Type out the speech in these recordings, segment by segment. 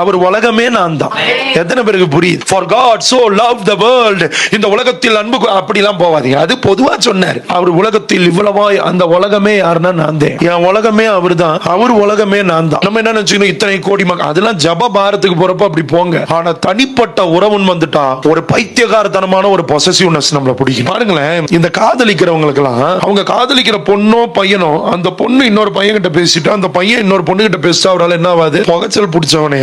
அவர் உலகமே நான் தான் எத்தனை பேருக்கு புரியுது? For God so love the world இந்த உலகத்தில் அன்பு அப்படிலாம் போவாதீங்க. அது பொதுவா சொன்னார். அவர் உலகத்தில் இவ்வளவாய் அந்த உலகமே யாருன்னா நான் தான் என் உலகமே அவர் தான் அவர் உலகமே நான் தான் நம்ம என்ன நினைச்சுக்கணும்? இத்தனை கோடி மக்கள். அதெல்லாம் ஜப பாரத்துக்கு போறப்ப அப்படி போங்க. ஆனா தனிப்பட்ட உறவுன்னு வந்துட்டா ஒரு பைத்தியகாரத்தனமான ஒரு பொசசிவ்னஸ் நம்மள பிடிக்கும். பாருங்களேன். இந்த காதலிக்கிறவங்களுக்கு எல்லாம் அவங்க காதலிக்கிற பொண்ணோ பையனோ அந்த பொண்ணு இன்னொரு பையன் கிட்ட பேசிட்டு அந்த பையன் இன்னொரு பொண்ணு கிட்ட பேசிட்டு அவரால் என்ன ஆகாது புகைச்சல் பிடிச்சவனே.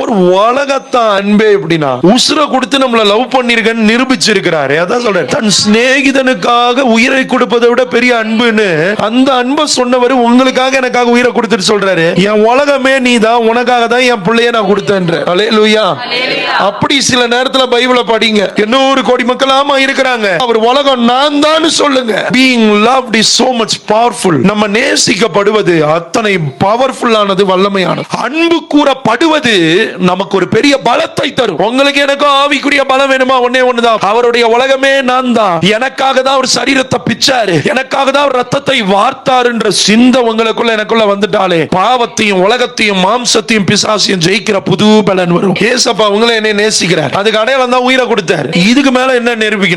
ஒரு உலகத்தான் அன்பே எப்படின்னா உசுர கொடுத்து நம்மள லவ் பண்ணிருக்கன்னு நிரூபிச்சிருக்கிறாரு அதான் சொல்றேன். தன் சிநேகிதனுக்காக உயிரை கொடுப்பதை விட பெரிய அன்புன்னு அந்த அன்பை சொன்னவர் உங்களுக்காக எனக்காக உயிரை கொடுத்துட்டு சொல்றாரு. என் உலகமே நீதான் உனக்காக தான் என் பிள்ளைய நான் கொடுத்தேன்ற. அலேலூயா அப்படி சில நேரத்துல பைபிளை படிங்க. இன்னொரு கோடி மக்கள் ஆமா இருக்கிறாங்க. அவர் உலகம் நான் தான் சொல்லுங்க. Being loved is so much powerful நம்ம நேசிக்கப்படுவது அத்தனை பவர்ஃபுல்லானது வல்லமையானது. அன்பு கூறப்படுவது நமக்கு ஒரு பெரிய பலத்தை தரும். உங்களுக்கு எனக்கும் ஆவிக்குரிய பலம் வேணுமா? ஒன்னே ஒண்ணுதான் அவருடைய உலகமே நான் தான் எனக்காக தான் அவர் சரீரத்தை பிச்சாரு. எனக்காக தான் அவர் ரத்தத்தை வார்த்தாருன்ற சிந்தை உங்களுக்குள்ள எனக்குள்ள வந்துட்டாலே. பாவத்தையும் உலகத்தையும் மாம்சத்தையும் பிசாசையும் ஜெயிக்கிற புது பலன் வரும். ஏசப்பா உங்களை என்னை நேசிக்கிறார். அதுக்கு அடையாளம் தான் உயிரை கொடுத்தார். இதுக்கு மேல என்ன நிரூபிக்கணும்?